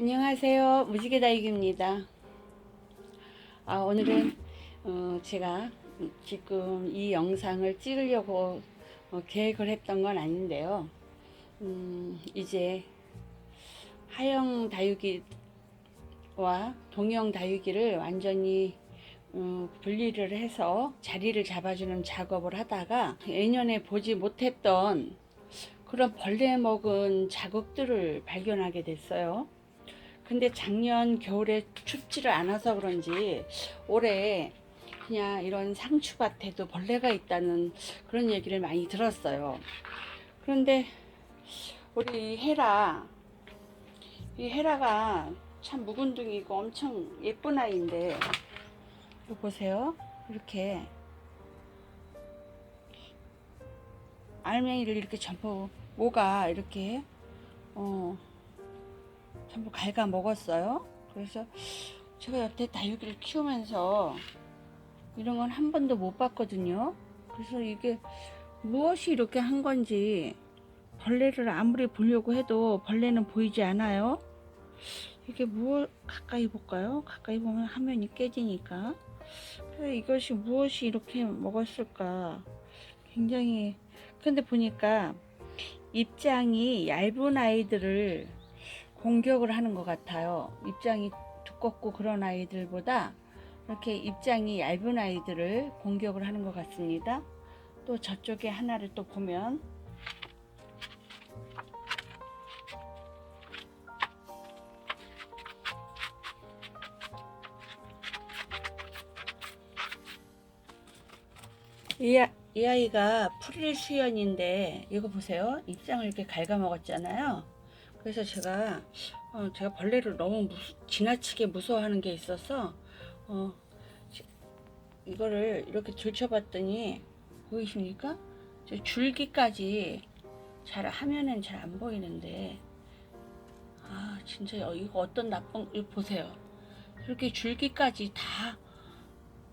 안녕하세요. 무지개 다육입니다. 아, 오늘은 어, 제가 지금 이 영상을 찍으려고 어, 계획을 했던 건 아닌데요. 음, 이제 하영 다육이와 동영 다육이를 완전히 음, 분리를 해서 자리를 잡아주는 작업을 하다가 예년에 보지 못했던 그런 벌레 먹은 자국들을 발견하게 됐어요. 근데 작년 겨울에 춥지를 않아서 그런지 올해 그냥 이런 상추밭에도 벌레가 있다는 그런 얘기를 많이 들었어요. 그런데 우리 헤라, 이 헤라가 참 묵은둥이고 엄청 예쁜 아이인데, 이거 보세요. 이렇게 알맹이를 이렇게 전부 모가 이렇게 어 전부 갉아 먹었어요. 그래서 제가 여태 다육이를 키우면서 이런 건 한 번도 못 봤거든요. 그래서 이게 무엇이 이렇게 한 건지 벌레를 아무리 보려고 해도 벌레는 보이지 않아요. 이게 무엇 가까이 볼까요? 가까이 보면 화면이 깨지니까. 그래서 이것이 무엇이 이렇게 먹었을까? 굉장히 근데 보니까 입장이 얇은 아이들을 공격을 하는 것 같아요. 입장이 두껍고 그런 아이들보다 이렇게 입장이 얇은 아이들을 공격을 하는 것 같습니다. 또 저쪽에 하나를 또 보면 이, 아- 이 아이가 프릴 수연인데 이거 보세요. 입장을 이렇게 갉아먹었잖아요. 그래서 제가 어, 제가 벌레를 너무 무스- 지나치게 무서워하는 게 있어서 어, 지- 이거를 이렇게 들춰봤더니 보이십니까? 저 줄기까지 잘 화면엔 잘안 보이는데 아 진짜 이거 어떤 나쁜 이거 보세요. 이렇게 줄기까지 다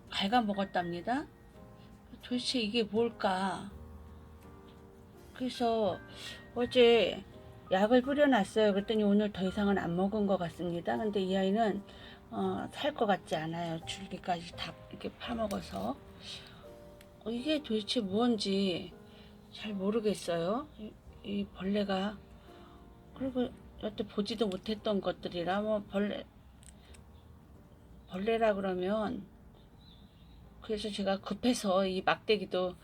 갉아 먹었답니다. 도대체 이게 뭘까? 그래서 어제 약을 뿌려놨어요. 그랬더니 오늘 더 이상은 안 먹은 것 같습니다. 근데 이 아이는 어, 살 것 같지 않아요. 줄기까지 다 이렇게 파먹어서. 어, 이게 도대체 뭔지 잘 모르겠어요. 이, 이 벌레가. 그리고 여태 보지도 못했던 것들이라 뭐 벌레, 벌레라 그러면 그래서 제가 급해서 이 막대기도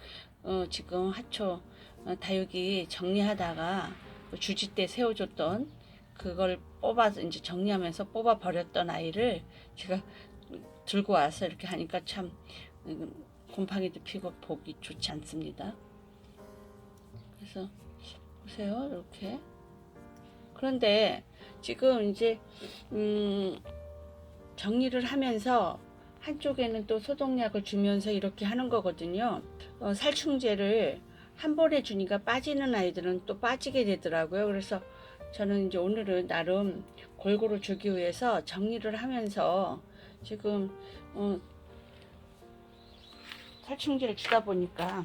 어, 지금 하초 어, 다육이 정리하다가 그 주지 때 세워줬던 그걸 뽑아서 이제 정리하면서 뽑아 버렸던 아이를 제가 들고 와서 이렇게 하니까 참 음, 곰팡이도 피고 보기 좋지 않습니다. 그래서 보세요 이렇게 그런데 지금 이제 음, 정리를 하면서 한쪽에는 또 소독약을 주면서 이렇게 하는 거거든요. 어, 살충제를 한 번에 주니까 빠지는 아이들은 또 빠지게 되더라고요. 그래서 저는 이제 오늘은 나름 골고루 주기 위해서 정리를 하면서 지금 어, 살충제를 주다 보니까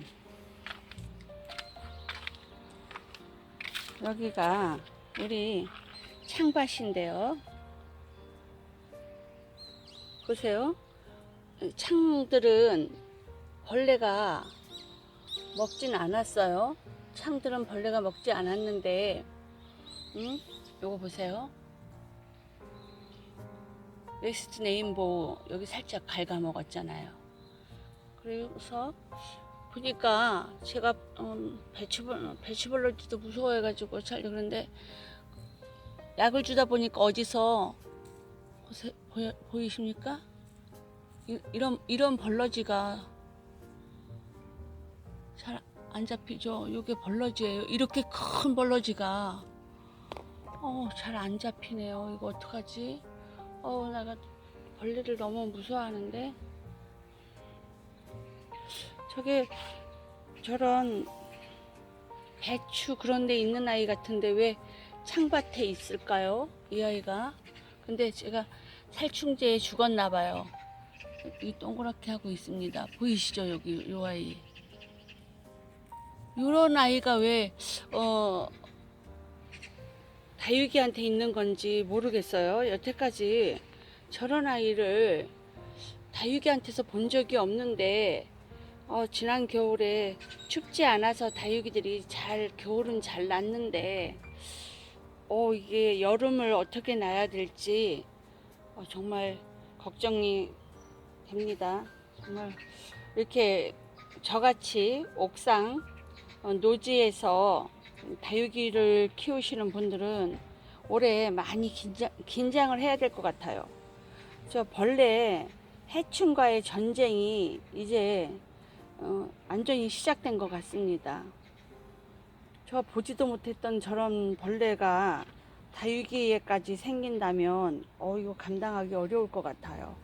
여기가 우리 창밭인데요. 보세요. 창들은 벌레가 먹진 않았어요. 창들은 벌레가 먹지 않았는데, 응? 요거 보세요. 웨스트 네임보 여기 살짝 갉아 먹었잖아요. 그래서 보니까 제가 음, 배추벌 배추벌레도 무서워해가지고 잘 그런데 약을 주다 보니까 어디서 보세, 보여, 보이십니까? 이, 이런 이런 벌러지가 잘 안 잡히죠. 이게 벌러지예요. 이렇게 큰 벌러지가 어, 잘 안 잡히네요. 이거 어떡하지? 어, 내가 벌레를 너무 무서워하는데 저게 저런 배추 그런 데 있는 아이 같은데 왜 창밭에 있을까요? 이 아이가. 근데 제가 살충제에 죽었나 봐요. 이 동그랗게 하고 있습니다. 보이시죠? 여기 요 아이. 요런 아이가 왜 어, 다육이한테 있는 건지 모르겠어요. 여태까지 저런 아이를 다육이한테서 본 적이 없는데 어, 지난 겨울에 춥지 않아서 다육이들이 잘 겨울은 잘 났는데 어, 이게 여름을 어떻게 나야 될지 어, 정말 걱정이 됩니다. 정말 이렇게 저같이 옥상 어, 노지에서 다육이를 키우시는 분들은 올해 많이 긴장, 긴장을 해야 될 것 같아요. 저 벌레 해충과의 전쟁이 이제 어, 완전히 시작된 것 같습니다. 저 보지도 못했던 저런 벌레가 다육이에까지 생긴다면 어 이거 감당하기 어려울 것 같아요.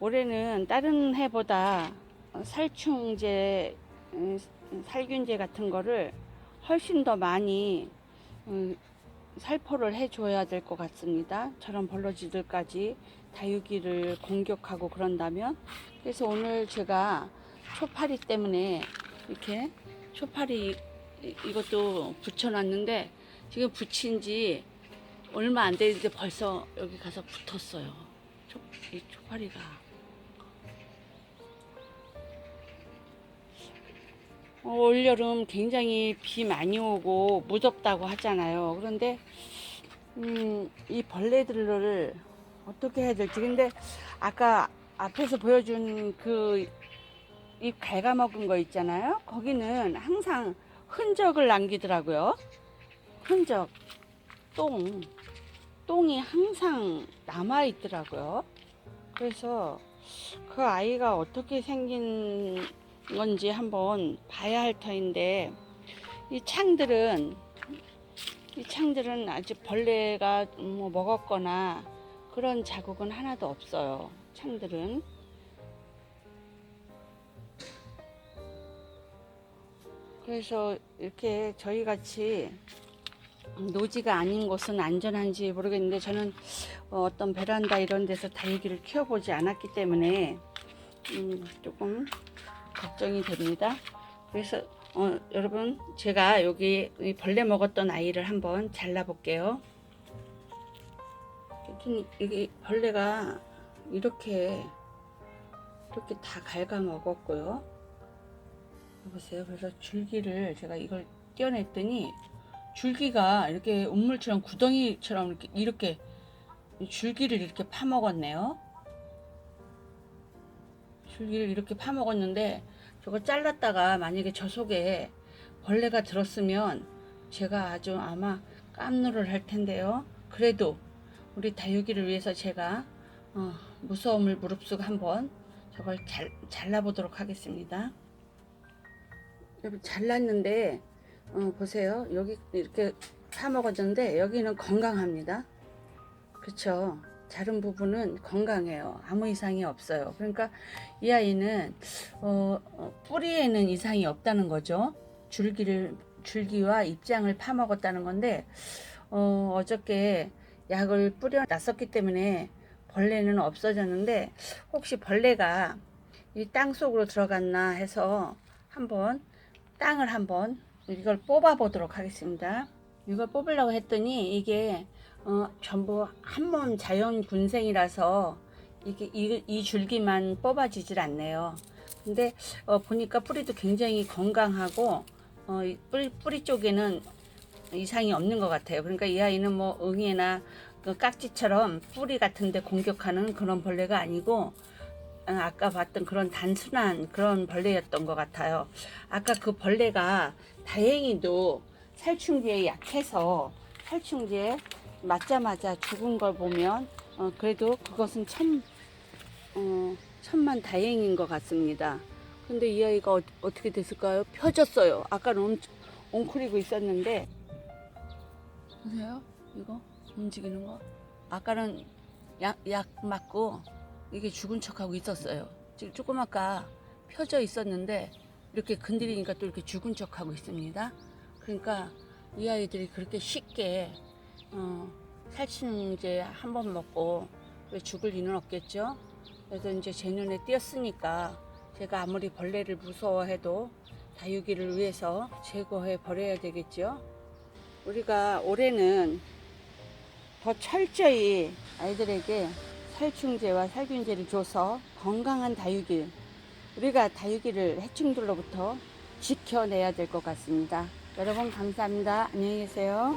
올해는 다른 해보다 살충제, 음, 살균제 같은 거를 훨씬 더 많이 음, 살포를 해줘야 될 것 같습니다. 저런 벌러지들까지 다육이를 공격하고 그런다면 그래서 오늘 제가 초파리 때문에 이렇게 초파리 이- 이것도 붙여놨는데 지금 붙인 지 얼마 안 되는데 벌써 여기 가서 붙었어요. 초, 이 초파리가. 올여름 굉장히 비 많이 오고 무덥다고 하잖아요. 그런데 음, 이 벌레들을 어떻게 해야 될지. 근데 아까 앞에서 보여준 그 이 갉아먹은 거 있잖아요. 거기는 항상 흔적을 남기더라고요. 흔적, 똥, 똥이 항상 남아 있더라고요. 그래서 그 아이가 어떻게 생긴 건지 한번 봐야 할 터인데 이 창들은 이 창들은 아직 벌레가 뭐 먹었거나 그런 자국은 하나도 없어요. 창들은 그래서 이렇게 저희 같이 노지가 아닌 곳은 안전한지 모르겠는데 저는 어, 어떤 베란다 이런 데서 다육이를 키워보지 않았기 때문에 음, 조금 걱정이 됩니다. 그래서 어, 여러분 제가 여기 이 벌레 먹었던 아이를 한번 잘라 볼게요. 여기 벌레가 이렇게 이렇게 다 갉아 먹었고요. 보세요. 그래서 줄기를 제가 이걸 떼어냈더니 줄기가 이렇게 우물처럼 구덩이처럼 이렇게, 이렇게 줄기를 이렇게 파먹었네요. 줄기를 이렇게 파먹었는데 저거 잘랐다가 만약에 저 속에 벌레가 들었으면 제가 아주 아마 깜놀을 할 텐데요. 그래도 우리 다육이를 위해서 제가 어, 무서움을 무릅쓰고 한번 저걸 잘, 잘라보도록 하겠습니다. 여러분 잘랐는데 어, 보세요. 여기 이렇게 파먹었는데 여기는 건강합니다. 그렇죠. 자른 부분은 건강해요. 아무 이상이 없어요. 그러니까 이 아이는 어, 어, 뿌리에는 이상이 없다는 거죠. 줄기를 줄기와 입장을 파먹었다는 건데 어, 어저께 약을 뿌려 놨었기 때문에 벌레는 없어졌는데 혹시 벌레가 이 땅 속으로 들어갔나 해서 한번 땅을 한번 이걸 뽑아 보도록 하겠습니다. 이걸 뽑으려고 했더니 이게 어, 전부 한 몸 자연 군생이라서 이게 이, 이 줄기만 뽑아지질 않네요. 근데 어, 보니까 뿌리도 굉장히 건강하고 어, 이 뿌리, 뿌리 쪽에는 이상이 없는 것 같아요. 그러니까 이 아이는 뭐 응애나 그 깍지처럼 뿌리 같은데 공격하는 그런 벌레가 아니고 어, 아까 봤던 그런 단순한 그런 벌레였던 것 같아요. 아까 그 벌레가 다행히도 살충제에 약해서 살충제에 맞자마자 죽은 걸 보면 어, 그래도 그것은 참 어, 천만 다행인 것 같습니다. 근데 이 아이가 어, 떻게 됐을까요? 펴졌어요. 아까는 웅, 웅크리고 있었는데 보세요. 이거 움직이는 거. 아까는 약, 약 맞고 이게 죽은 척하고 있었어요. 지금 조금 아까 펴져 있었는데 이렇게 건드리니까 또 이렇게 죽은 척하고 있습니다. 그러니까 이 아이들이 그렇게 쉽게 어, 살충제 한 번 먹고 왜 죽을 리는 없겠죠. 그래서 이제 제 눈에 띄었으니까 제가 아무리 벌레를 무서워해도 다육이를 위해서 제거해 버려야 되겠죠. 우리가 올해는 더 철저히 아이들에게 살충제와 살균제를 줘서 건강한 다육이, 우리가 다육이를 해충들로부터 지켜내야 될 것 같습니다. 여러분 감사합니다. 안녕히 계세요.